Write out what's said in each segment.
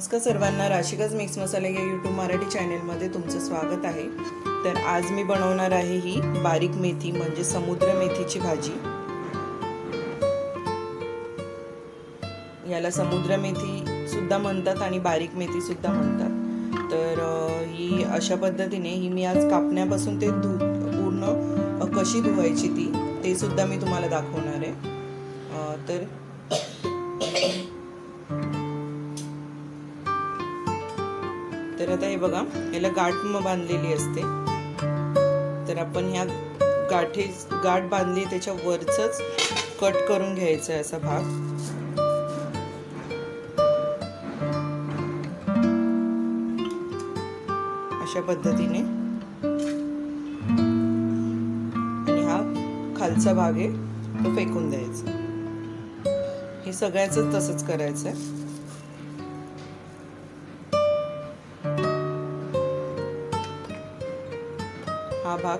नमस्कार सर्वांना राशिकच मिक्स मसाले या यूट्यूब मराठी चॅनेलमध्ये तुमचं स्वागत आहे. तर आज मी बनवणार आहे ही बारीक मेथी म्हणजे समुद्र मेथीची भाजी. याला समुद्र मेथी सुद्धा म्हणतात आणि बारीक मेथी सुद्धा म्हणतात. तर ही अशा पद्धतीने ही मी आज कापण्यापासून ते धु पूर्ण कशी धुवायची ती ते सुद्धा मी तुम्हाला दाखवणार आहे. तर बघा गाठ म बांधलेली असते. तर आपण ह्या गाठी गाठ बांधली त्याच्या वरच कट करून घ्यायचा आहे असा भाग. अशा पद्धतीने. आणि हा खालचा भाग आहे तो फेकून द्यायचा. हे सगळ्याच तसंच करायचं आहे. भाग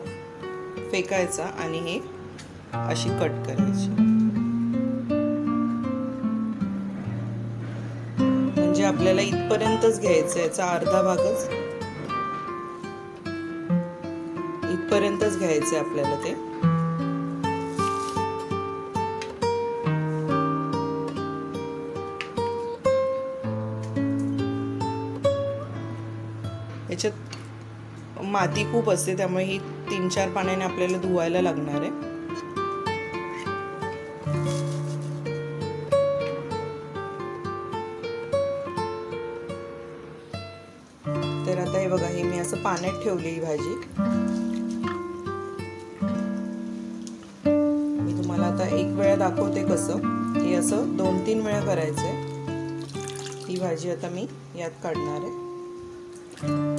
फेकायचा आणि हे अशी कट करायची. म्हणजे आपल्याला इथपर्यंतच घ्यायचं याचा अर्धा भागच. इथपर्यंतच घ्यायचं आपल्याला ते. याच्यात माती खूप असते त्यामुळे ही तीन चार पाण्याने आपल्याला धुवायला लागणार आहे. तर आता हे बघा हे मी असं पाण्यात ठेवली ही भाजी. मी तुम्हाला आता एक वेळा दाखवते कसं. हे असं दोन तीन वेळा करायचंय. ही भाजी आता मी यात काढणार आहे.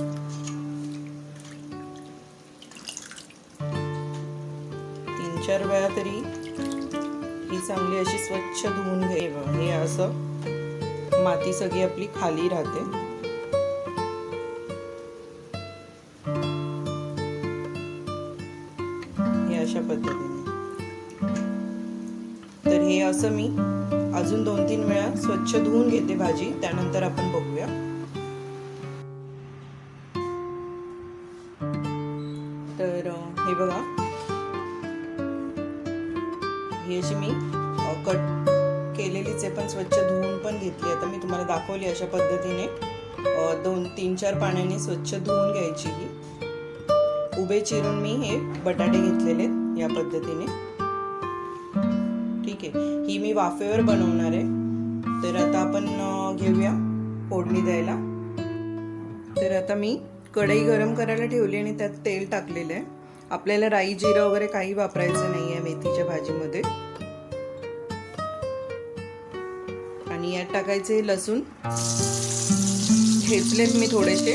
वेळा तरी ही चांगली अशी स्वच्छ धुवून घे हे असं. माती सगळी आपली खाली राहते. हे अशा पद्धतीने. तर हे असं मी अजून दोन तीन वेळा स्वच्छ धुवून घेते भाजी. त्यानंतर आपण बघूया. स्वच्छ धुवून पण घेतली आता मी तुम्हाला दाखवली अशा पद्धतीने. दोन तीन चार पाण्याने स्वच्छ धुवून घ्यायची ही. उभे चिरून मी हे बटाटे घेतलेले या पद्धतीने. ठीक आहे. ही मी वाफेवर बनवणार आहे. तर आता आपण घेऊया फोडणी द्यायला. तर आता मी कढई गरम करायला ठेवली आणि त्यात तेल टाकलेलं आहे. आपल्याला राई जिरं वगैरे काही वापरायचं नाही आहे मेथीच्या भाजीमध्ये. आणि यात टाकायचे लसूण. ठेचलेत मी थोडेसे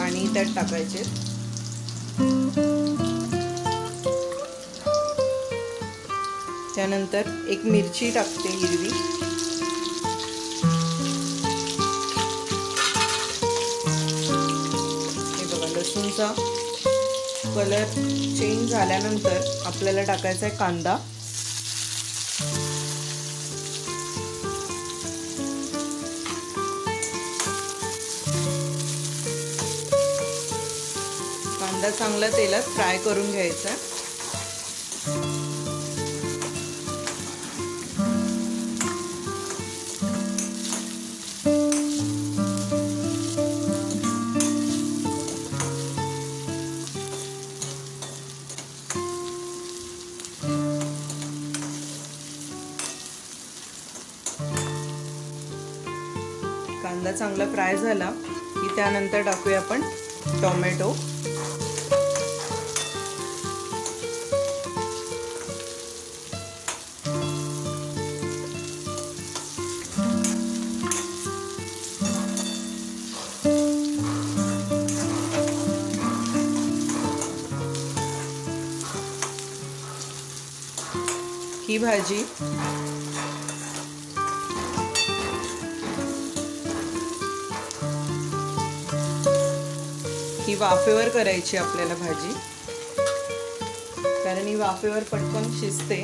आणि त्यात टाकायचे. त्यानंतर एक मिरची टाकते हिरवी. हे बघा लसूणचा कलर चेंज झाल्यानंतर आपल्याला टाकायचा आहे कांदा. कांदा चांगला तेलात फ्राय करून घ्यायचा. कांदा चांगला फ्राय झाला की त्यानंतर टाकूया आपण टोमॅटो. भाजी. ही वाफेवर करायची आपल्याला भाजी. कारण ही वाफेवर पटकन शिजते.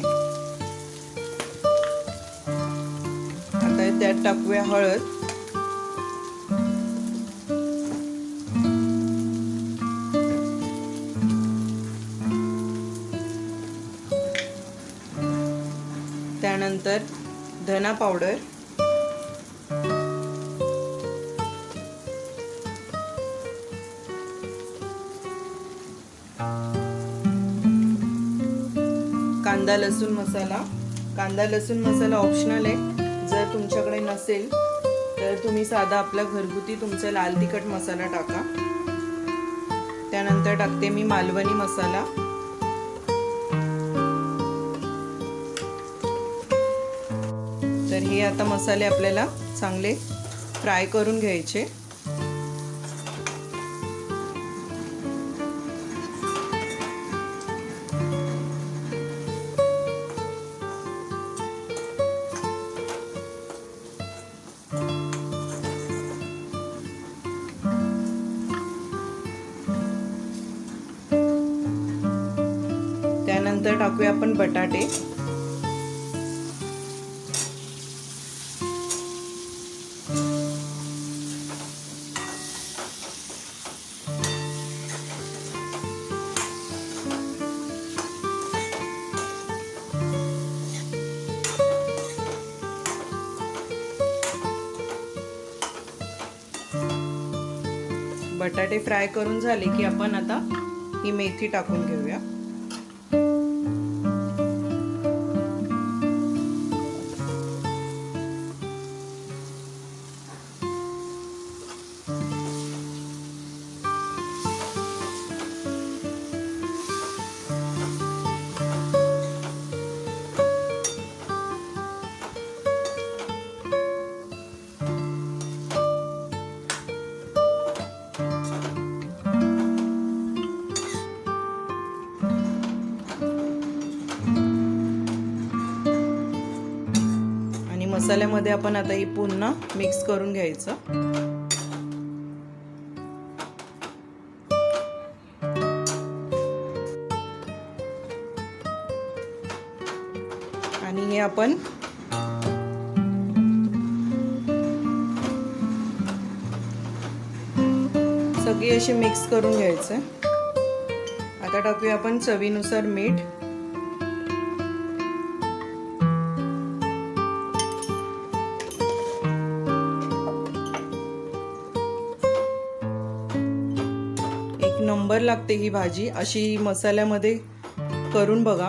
आता त्यात टाकूया हळद. त्यानंतर धना पावडर. कांदा लसूण मसाला. कांदा लसूण मसाला ऑप्शनल आहे. जर तुमच्याकडे नसेल तर तुम्ही साधा आपला घरगुती तुमचा लाल तिखट मसाला टाका. त्यानंतर टाकते मी मालवणी मसाला. हे आता मसाले आपल्याला चांगले फ्राय करून घ्यायचे. त्यानंतर टाकूया आपण बटाटे. बटाटे फ्राय करून झाले की आपण आता ही मेथी टाकून घेऊया. मसाल्यामध्ये आपण आता ही पुन्हा मिक्स करून घ्यायचं. आणि हे आपण सगळी अशी मिक्स करून घ्यायचं. आता टाकूया आपण चवीनुसार मीठ. नंबर लागते ही भाजी. अशी मसाल्यामध्ये करून बघा.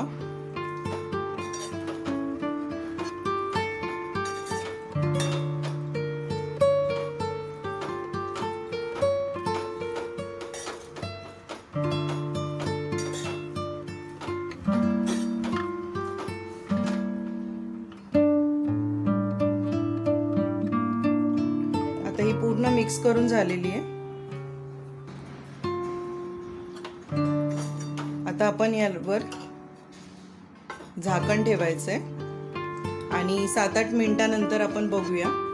आता ही पूर्ण मिक्स करून झालेली आहे. आता आपण यावर झाकण ठेवायचं आहे आणि सात आठ मिनटानंतर आपण बघूया.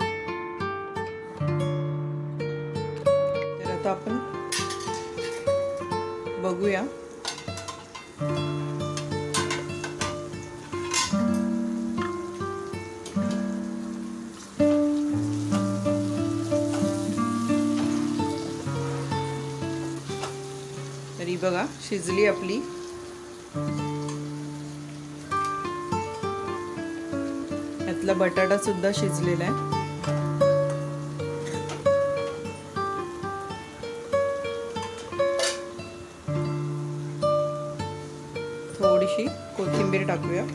बघा शिजली आपली. यातला बटाटा सुद्धा शिजलेला आहे. थोडीशी कोथिंबीर टाकूया.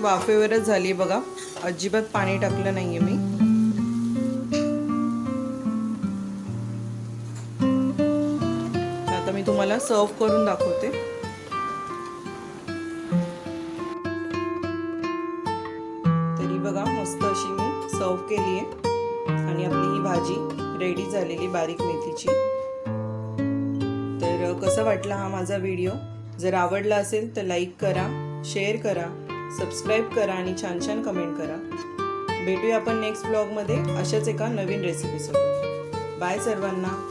वाफेवरच झाली बघा. अजिबात पाणी टाकलं नाहीये मी. आता मी तुम्हाला सर्व करून दाखवते. तरी बघा मस्त अशी मी सर्व केली आहे आणि आपली ही भाजी रेडी झालेली बारीक मेथीची. तर कसं वाटला हा माझा व्हिडिओ जर आवडला असेल तर लाईक करा शेअर करा. सबस्क्राईब करा आणि छान छान कमेंट करा. भेटूया आपण नेक्स्ट ब्लॉगमध्ये अशाच एका नवीन रेसिपीसोबत बाय सर्वांना.